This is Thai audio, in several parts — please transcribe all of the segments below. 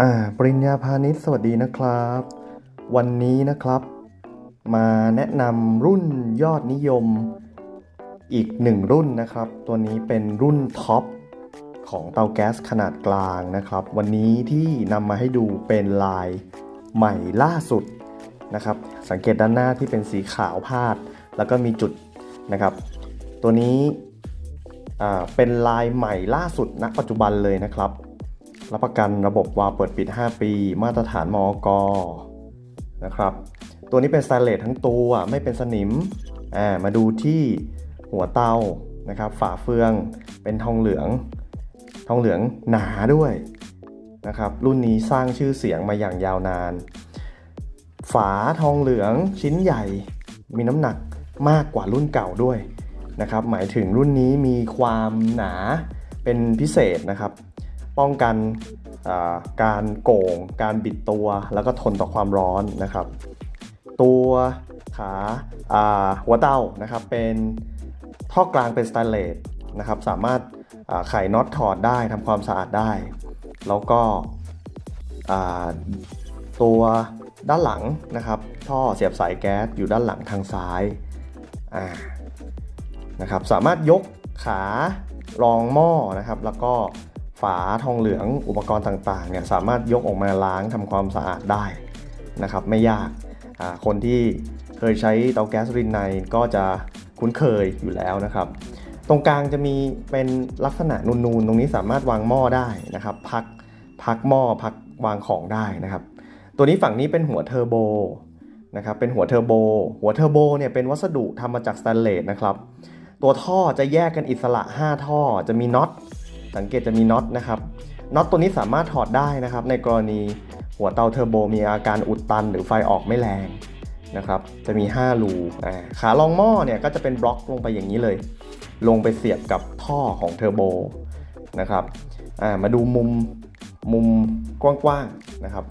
อ่าปริญญาพาณิชย์สวัสดีนะครับ วันนี้นะครับ มาแนะนำรุ่นยอดนิยมอีกหนึ่งรุ่นนะครับ ตัวนี้เป็นรุ่นท็อปของเตาแก๊สขนาดกลางนะครับ วันนี้ที่นำมาให้ดูเป็นลายใหม่ล่าสุดนะครับ สังเกตด้านหน้าที่เป็นสีขาวพาด แล้วก็มีจุดนะครับ ตัวนี้ เป็นลายใหม่ล่าสุดณปัจจุบันเลยนะครับ รับประกันระบบวาล์วเปิดปิด 5 ปี มาตรฐานมอกนะครับ ตัวนี้เป็นสแตนเลสทั้งตัวไม่เป็นสนิมอ่ามาดูที่หัวเตานะครับ ฝาเฟืองเป็นทองเหลือง ทองเหลืองหนาด้วยนะครับ รุ่นนี้สร้างชื่อเสียงมาอย่างยาวนาน ฝาทองเหลืองชิ้นใหญ่มีน้ำหนักมากกว่ารุ่นเก่าด้วย นะครับหมายถึงรุ่นนี้มีความหนาเป็นพิเศษนะครับ ป้องกันการโก่ง การบิดตัวแล้วก็ทนต่อความร้อนนะครับ ตัวขาาหัวเต้านะครับเป็นท่อกลางเป็นสแตนเลสนะครับสามารถไขน็อตถอดได้ทำความสะอาดได้ แล้วก็ตัวด้านหลังนะครับ ท่อเสียบสายแก๊สอยู่ด้านหลังทางซ้ายอ่า นะครับสามารถยกขารองหม้อนะครับ แล้วก็ฝาทองเหลืองอุปกรณ์ต่างๆเนี่ยสามารถยกออกมาล้างทำความสะอาดได้นะครับ ไม่ยากคนที่เคยใช้เตาแก๊สรินไนก็จะคุ้นเคยอยู่แล้วนะครับ ตรงกลางจะมีเป็นลักษณะนูนๆ ตรงนี้สามารถวางหม้อได้นะครับ พักพักหม้อพักวางของได้นะครับ ตัวนี้ฝั่งนี้เป็นหัวเทอร์โบนะครับเป็นหัวเทอร์โบ หัวเทอร์โบเนี่ยเป็นวัสดุทำมาจากสแตนเลสนะครับ ตัวท่อจะแยกกันอิสระ 5 ท่อจะมีน็อตสังเกตจะมีน็อตนะครับน็อตตัวนี้สามารถถอดได้นะครับ ในกรณีหัวเตาเทอร์โบมีอาการอุดตันหรือไฟออกไม่แรงนะครับจะมี 5 รูขารองหม้อเนี่ยก็จะเป็นบล็อกลงไปอย่างนี้เลย ลงไปเสียบกับท่อของเทอร์โบนะครับมาดูมุมมุมกว้างๆนะครับ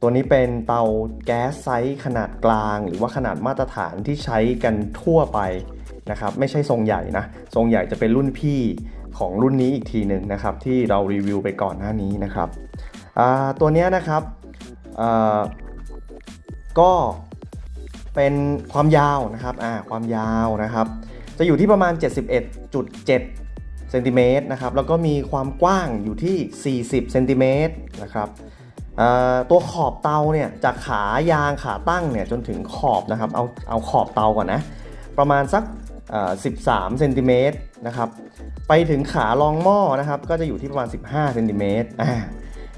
ตัวนี้เป็นเตาแก๊สไซส์ขนาดกลาง หรือว่าขนาดมาตรฐานที่ใช้กันทั่วไป นะครับไม่ใช่ทรงใหญ่นะทรงใหญ่จะเป็นรุ่นพี่ของรุ่นนี้อีกทีหนึ่งนะครับที่เรารีวิวไปก่อนหน้านี้นะครับตัวนี้นะครับก็เป็นความยาวนะครับความยาวนะครับจะอยู่ที่ประมาณ 71.7เซนติเมตรนะครับแล้วก็มีความกว้างอยู่ที่ 40เซนติเมตรนะครับตัวขอบเตาเนี่ยจากขายางขาตั้งเนี่ยจนถึงขอบนะครับเอาเอาขอบเตาก่อนนะประมาณสัก 13เซนติเมตรนะครับไปถึงขารองหม้อนะครับก็จะอยู่ที่ประมาณ 15เซนติเมตรอ่า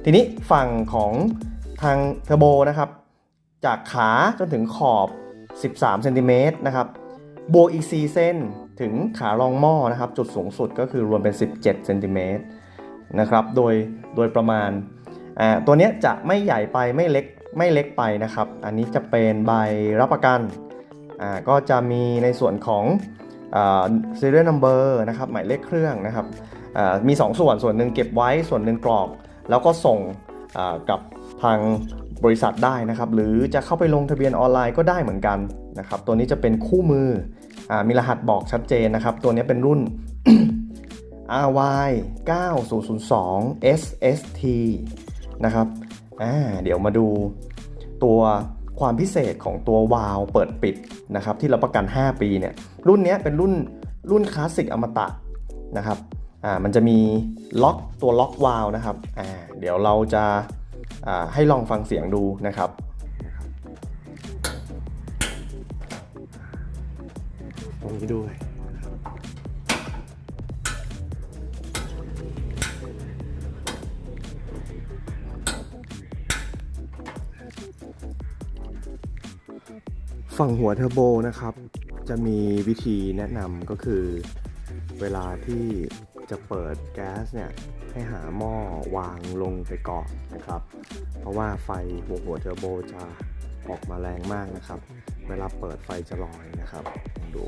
ทีนี้ฝั่งของทางเทอร์โบนะครับจากขาจนถึงขอบ 13เซนติเมตรนะครับบวกอีก 4 เส้นถึงขารองหม้อนะครับจุดสูงสุดก็คือรวมเป็น 17เซนติเมตรนะครับโดยโดยประมาณอ่าตัวนี้จะไม่ใหญ่ไปไม่เล็กไม่เล็กไปนะครับ อันนี้จะเป็นใบรับประกัน อ่าก็จะมีในส่วนของ serial number นะครับหมายเลขเครื่องนะครับมี 2 ส่วนส่วนหนึ่งเก็บไว้ส่วนหนึ่งกรอก แล้วก็ส่งกับทางบริษัทได้นะครับ หรือจะเข้าไปลงทะเบียนออนไลน์ก็ได้เหมือนกันนะครับ ตัวนี้จะเป็นคู่มืออมีรหัสบอกชัดเจนนะครับ ตัวนี้เป็นรุ่น RY 9002 SST นะครับเดี๋ยวมาดูตัว ความพิเศษของตัววาล์วเปิดปิดนะครับที่เราประกัน 5 ปีเนี่ยรุ่นนี้เป็นรุ่นรุ่นคลาสสิกอมตะนะครับอ่ามันจะมีล็อกตัวล็อกวาล์วนะครับอ่าเดี๋ยวเราจะอ่าให้ลองฟังเสียงดูนะครับตรงนี้ด้วย ฝั่งหัวเทอร์โบนะครับ จะมีวิธีแนะนำก็คือ เวลาที่จะเปิดแก๊สเนี่ยให้หาหม้อวางลงไปก่อนนะครับ เพราะว่าไฟหัวหัวเทอร์โบจะออกมาแรงมากนะครับ เวลาเปิดไฟจะลอยนะครับลองดู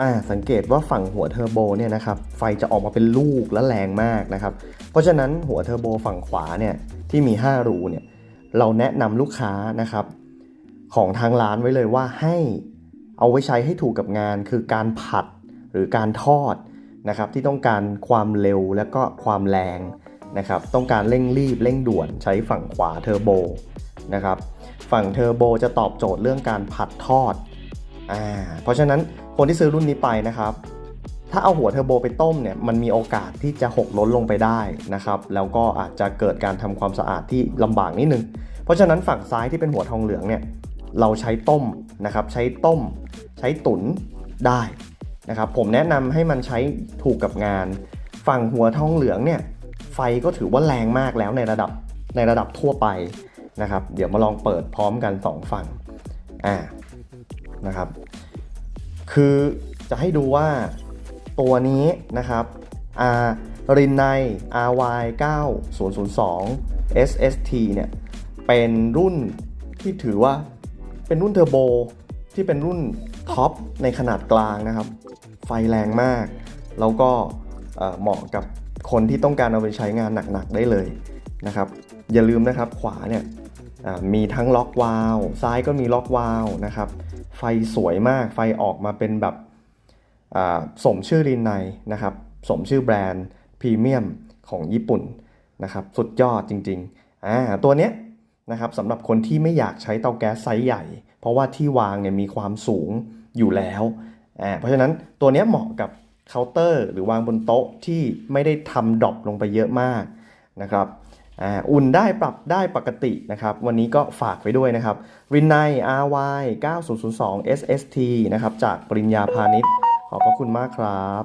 อ่าสังเกตว่าฝั่งหัวเทอร์โบเนี่ยนะครับไฟจะออกมาเป็นลูกและแรงมากนะครับ เพราะฉะนั้นหัวเทอร์โบฝั่งขวาเนี่ยที่มี 5 รูเนี่ยเราแนะนำลูกค้านะครับของทางร้านไว้เลยว่าให้เอาไว้ใช้ให้ถูกกับงาน คือการผัดหรือการทอดนะครับที่ต้องการความเร็วและก็ความแรงนะครับต้องการเร่งรีบเร่งด่วนใช้ฝั่งขวาเทอร์โบนะครับฝั่งเทอร์โบจะตอบโจทย์เรื่องการผัดทอดอ่าเพราะฉะนั้นคนที่ซื้อรุ่นนี้ไปนะครับ ถ้าเอาหัวเทอร์โบไปต้มเนี่ยมันมีโอกาสที่จะหกล้นลงไปได้นะครับแล้วก็อาจจะเกิดการทำความสะอาดที่ลำบากนิดนึง เพราะฉะนั้นฝั่งซ้ายที่เป็นหัวทองเหลืองเนี่ยเราใช้ต้มนะครับใช้ต้ม ใช้ตุ๋นได้นะครับผมแนะนำให้มันใช้ถูกกับงาน ฝั่งหัวทองเหลืองเนี่ยไฟก็ถือว่าแรงมากแล้วในระดับในระดับทั่วไปนะครับเดี๋ยวมาลองเปิดพร้อมกันสองฝั่งอ่านะครับคือจะให้ดูว่า ตัวนี้นะครับอารินไน RY 9002 SST เนี่ยเป็นรุ่นที่ถือว่าเป็นรุ่นเทอร์โบที่เป็นรุ่นท็อปในขนาดกลางนะครับ ไฟแรงมาก แล้วก็เหมาะกับคนที่ต้องการเอาไปใช้งานหนักๆได้เลยนะครับ อย่าลืมนะครับขวาเนี่ยมีทั้งล็อกวาล์วซ้ายก็มีล็อกวาล์วนะครับ ไฟสวยมากไฟออกมาเป็นแบบ สมชื่อรินไนนะครับสมชื่อแบรนด์พรีเมียมของญี่ปุ่นนะครับสุดยอดจริงๆอ่าตัวเนี้ยนะครับสำหรับคนที่ไม่อยากใช้เตาแก๊สไซส์ใหญ่ เพราะว่าที่วางเนี่ยมีความสูงอยู่แล้วอ่าเพราะฉะนั้นตัวเนี้ยเหมาะกับเคาน์เตอร์หรือวางบนโต๊ะที่ไม่ได้ทำดรอปลงไปเยอะมากนะครับอ่าอุ่นได้ปรับได้ปกตินะครับ วันนี้ก็ฝากไว้ด้วยนะครับรินไน RY 9002 SST นะครับจากปริญญาพาณิชย์ ขอบพระคุณมากครับ